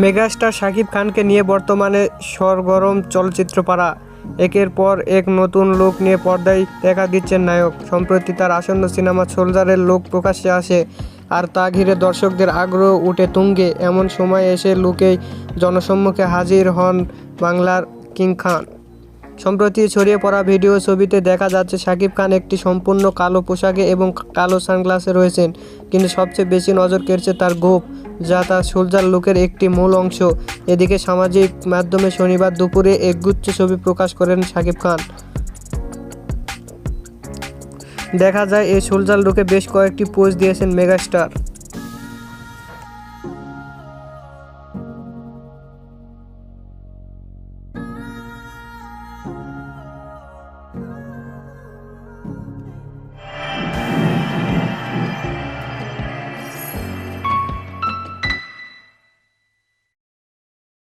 Megastar Shakib খানকে নিয়ে বর্তমানে সরগরম চলচ্চিত্র পাড়া একের পর এক নতুন লোক নিয়ে পর্দায় দেখা দিচ্ছেন নায়ক। সম্প্রতি তার আসন্ন সিনেমা সোলজারের লোক প্রকাশ্যে আসে আর তা ঘিরে দর্শকদের আগ্রহ উঠে তুঙ্গে। এমন সময় এসে লুকেই জনসম্মুখে হাজির হন বাংলার কিং খান। সম্প্রতি ছড়িয়ে পড়া ভিডিও ছবিতে দেখা যাচ্ছে শাকিব খান একটি সম্পূর্ণ কালো পোশাকে এবং কালো সানগ্লাসে রয়েছেন। কিন্তু সবচেয়ে বেশি নজর কেড়েছে তার গোপ যা তার সোলজার লুকের একটি মূল অংশ। এদিকে সামাজিক মাধ্যমে শনিবার দুপুরে একগুচ্ছ ছবি প্রকাশ করেন শাকিব খান। দেখা যায়, এই সোলজার লোকে বেশ কয়েকটি পোস্ট দিয়েছেন মেগাস্টার।